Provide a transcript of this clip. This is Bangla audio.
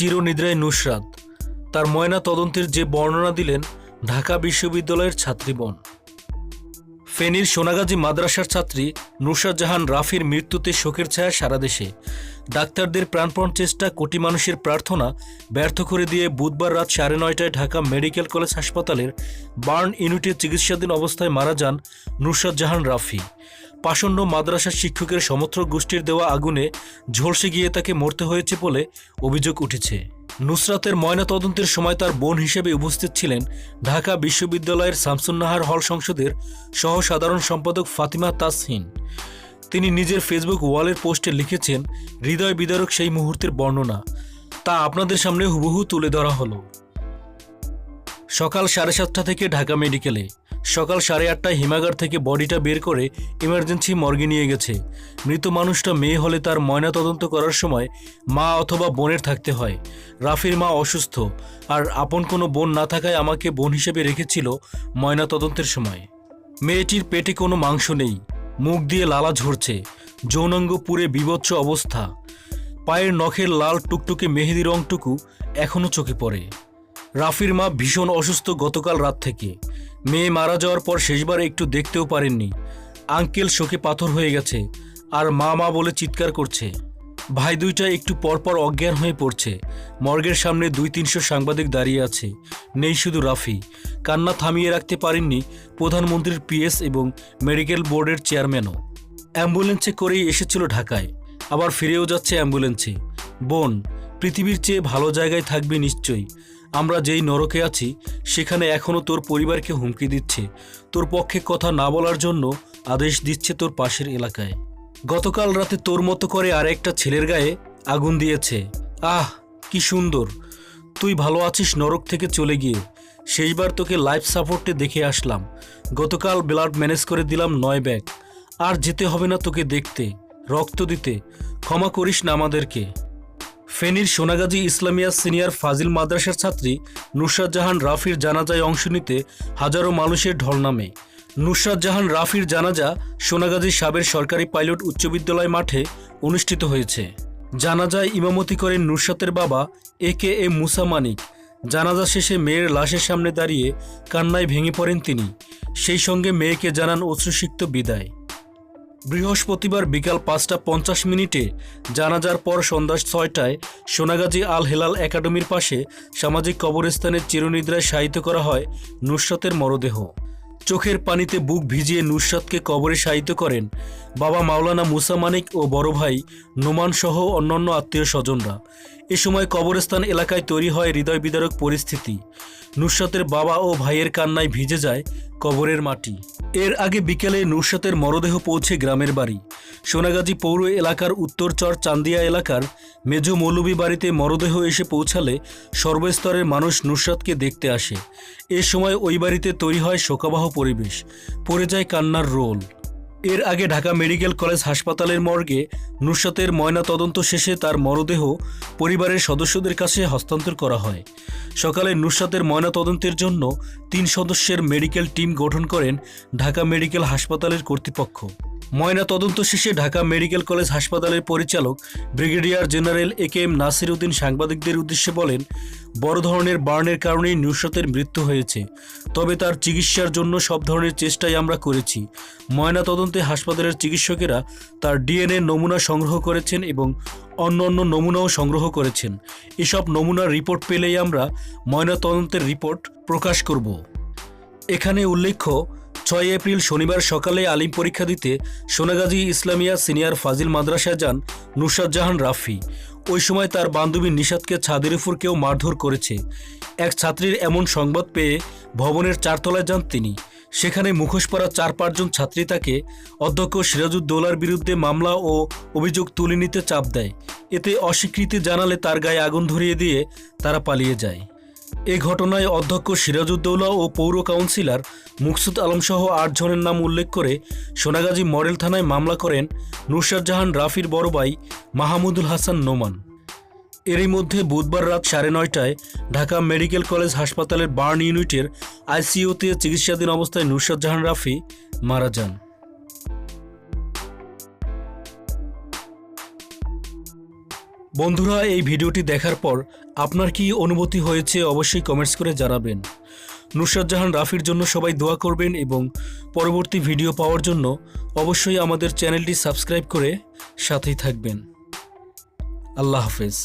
চিরনিদ্রায় নুসরাত। তার ময়না তদন্তের যে বর্ণনা দিলেন ঢাকা বিশ্ববিদ্যালয়ের ছাত্রীবন ফেনীর সোনাগাজী মাদ্রাসার ছাত্রী নুসরাত জাহান রাফির মৃত্যুতে শোকের ছায়া সারা দেশে। ডাক্তারদের প্রাণপণ চেষ্টা, কোটি মানুষের প্রার্থনা ব্যর্থ করে দিয়ে বুধবার রাত সাড়ে নয়টায় ঢাকা মেডিকেল কলেজ হাসপাতালের বার্ন ইউনিটে চিকিৎসাধীন অবস্থায় মারা যান নুসরাত জাহান রাফি। পাষণ্ড মাদ্রাসার শিক্ষকের সমর্থক গোষ্ঠীর দেওয়া আগুনে ঝলসে গিয়ে তাকে মরতে হয়েছে বলে অভিযোগ উঠেছে। নুসরাতের ময়নাতদন্তের সময় তার বোন হিসেবে উপস্থিত ছিলেন ঢাকা বিশ্ববিদ্যালয়ের শামসুন্নাহার হল সংসদের সহ সাধারণ সম্পাদক ফাতিমা তাসহিন। তিনি নিজের ফেসবুক ওয়ালের পোস্টে লিখেছেন, হৃদয় বিদারক সেই মুহূর্তের বর্ণনা। তা আপনাদের সামনে হুবহু তুলে ধরা হলো। সকাল সাড়ে সাতটা থেকে ঢাকা মেডিকেলে। সকাল সাড়ে আটটায় হিমাগার থেকে বডিটা বের করে ইমার্জেন্সি মর্গে নিয়ে গেছে। মৃত মানুষটা মেয়ে হলে তার ময়না তদন্ত করার সময় মা অথবা বোনের থাকতে হয়। রাফির মা অসুস্থ। আর আপন কোনো বোন না থাকায় আমাকে বোন হিসেবে রেখেছিল ময়না তদন্তের সময়। মেয়েটির পেটে কোনো মাংস নেই। মুখ দিয়ে লালা ঝরছে। যৌনাঙ্গ পুরে বিভৎস অবস্থা। পায়ের নখের লাল টুকটুকে মেহেদি রংটুকু এখনও চোখে পড়ে। রাফির মা ভীষণ অসুস্থ গতকাল রাত থেকে। মেয়ে মারা যাওয়ার পর শেষবার একটু দেখতেও পারেননি। আঙ্কেল শোকে পাথর হয়ে গেছে, আর মা মা বলে চিৎকার করছে। ভাই দুইটা একটু পরপর অজ্ঞান হয়ে পড়ছে। মর্গের সামনে দুই তিনশো সাংবাদিক দাঁড়িয়ে আছে। নেই শুধু রাফি। কান্না থামিয়ে রাখতে পারেননি প্রধানমন্ত্রীর পিএস এবং মেডিকেল বোর্ডের চেয়ারম্যানও। অ্যাম্বুলেন্সে করেই এসেছিল ঢাকায়। আবার ফিরেও যাচ্ছে অ্যাম্বুলেন্সে। বোন, পৃথিবীর চেয়ে ভালো জায়গায় থাকবে নিশ্চয়ই। আমরা যেই নরকে আছি, সেখানে এখনও তোর পরিবারকে হুমকি দিচ্ছে। তোর পক্ষে কথা না বলার জন্য আদেশ দিচ্ছে তোর পাশের এলাকায়। গতকাল রাতে তোর মতো করে আর একটা ছেলের গায়ে আগুন দিয়েছে। আহ, কি সুন্দর। তুই ভালো আছিস নরক থেকে চলে গিয়ে। শেষবার তোকে লাইফ সাপোর্টে দেখে আসলাম। গতকাল ব্লাড ম্যানেজ করে দিলাম নয় ব্যাগ। আর যেতে হবে না তোকে দেখতে, রক্ত দিতে। ক্ষমা করিস না আমাদেরকে। ফেনীর সোনাগাজী ইসলামিয়া সিনিয়র ফাজিল মাদ্রাসার ছাত্রী নুসরাত জাহান রাফির জানাজায় অংশ নিতে হাজারো মানুষের ঢল নামে। নুসরাত জাহান রাফির জানাজা সোনাগাজী সাবের সরকারি পাইলট উচ্চ বিদ্যালয় মাঠে অনুষ্ঠিত হয়েছে। জানাজায় ইমামতি করেন নুসরাতের বাবা এ কে এম মুসা মানিক। জানাজা শেষে মেয়ের লাশের সামনে দাঁড়িয়ে কান্নায় ভেঙে পড়েন তিনি। সেই সঙ্গে মেয়েকে জানান অশ্রুসিক্ত বিদায়। বৃহস্পতিবার বিকাল পাঁচটা পঞ্চাশ মিনিটে জানাজার পর সন্ধ্যা ছয়টায় সোনাগাজী আল হেলাল একাডেমির পাশে সামাজিক কবরস্থানের চিরনিদ্রায় শায়িত করা হয় নুসরাতের মরদেহ। চোখের পানিতে বুক ভিজিয়ে নুসরাতকে কবরে শায়িত করেন বাবা মাওলানা মুসা মানিক ও বড় ভাই নোমান সহ অন্যান্য আত্মীয় স্বজনরা। এ সময় কবরস্থান এলাকায় তৈরি হয় হৃদয় বিদারক পরিস্থিতি। নুসরাতের বাবা ও ভাইয়ের কান্নায় ভিজে যায় কবরের মাটি। এর আগে বিকেলে নুসরাতের মরদেহ পৌঁছে গ্রামের বাড়ি। সোনাগাজী পৌর এলাকার উত্তরচর চান্দিয়া এলাকার মেজ মৌলবী বাড়িতে মরদেহ এসে পৌঁছালে সর্বস্তরের মানুষ নুসরাতকে দেখতে আসে। এ সময় ওই বাড়িতে তৈরি হয় শোকাবহ পরিবেশ। পড়ে যায় কান্নার রোল। এর আগে ঢাকা মেডিকেল কলেজ হাসপাতালের মর্গে নুসাতের ময়না তদন্ত শেষে তার মরদেহ পরিবারের সদস্যদের কাছে হস্তান্তর করা হয়। সকালে নুসাতের ময়না তদন্তের জন্য তিন সদস্যের মেডিকেল টিম গঠন করেন ঢাকা মেডিকেল হাসপাতালের কর্তৃপক্ষ। ময়না তদন্ত শেষে ঢাকা মেডিকেল কলেজ হাসপাতালের পরিচালক brigadier general A K M Nasir Uddin সাংবাদিকদের উদ্দেশ্যে বলেন, বড় ধরনের বার্নের কারণেই নুসরাতের মৃত্যু হয়েছে। তবে তার চিকিৎসার জন্য সব ধরনের চেষ্টাই আমরা করেছি। ময়না তদন্তে হাসপাতালের চিকিৎসকেরা তার ডিএনএ নমুনা সংগ্রহ করেছেন এবং অন্য অন্য নমুনাও সংগ্রহ করেছেন। এসব নমুনার রিপোর্ট পেলেই আমরা ময়না তদন্তের রিপোর্ট প্রকাশ করব। এখানে উল্লেখ্য ছয় এপ্রিল শনিবার সকালে আলিম পরীক্ষা দিতে সোনাগাজী ইসলামিয়া সিনিয়র ফাজিল মাদ্রাসায় যান নুসাদ জাহান রাফি। ওই সময় তার বান্ধবী নিষাদকে ছাদের উপর কেউ মারধর করেছে। এক ছাত্রীর এমন সংবাদ পেয়ে ভবনের চারতলায় যান তিনি। সেখানে মুখোশ পরা চার পাঁচজন ছাত্রী তাকে অধ্যক্ষ সিরাজউদ্দৌলার বিরুদ্ধে মামলা ও অভিযোগ তুলে নিতে চাপ দেয়। এতে অস্বীকৃতি জানালে তার গায়ে আগুন ধরিয়ে দিয়ে তারা পালিয়ে যায়। এ ঘটনায় অধ্যক্ষ সিরাজউদ্দৌলা ও পৌর কাউন্সিলর মুকসুদ আলম সহ আট জনের নাম উল্লেখ করে সোনাগাজী মডেল থানায় মামলা করেন নুরশাদ জাহান, রাফির বড় ভাই মাহমুদুল হাসান নোমান। এরই মধ্যে বুধবার রাত সাড়ে নয়টায় ঢাকা মেডিকেল কলেজ হাসপাতালের বার্ন ইউনিটের আইসিইউতে চিকিৎসাধীন অবস্থায় নুসরাত জাহান, রাফি মারা যান। বন্ধুরা, এই ভিডিওটি দেখার পর আপনার কি অনুভূতি হয়েছে অবশ্যই কমেন্টস করে জানাবেন। নুসরাত জাহান রাফির জন্য সবাই দোয়া করবেন এবং পরবর্তী ভিডিও পাওয়ার জন্য অবশ্যই আমাদের চ্যানেলটি সাবস্ক্রাইব করে সাথেই থাকবেন। আল্লাহ হাফেজ।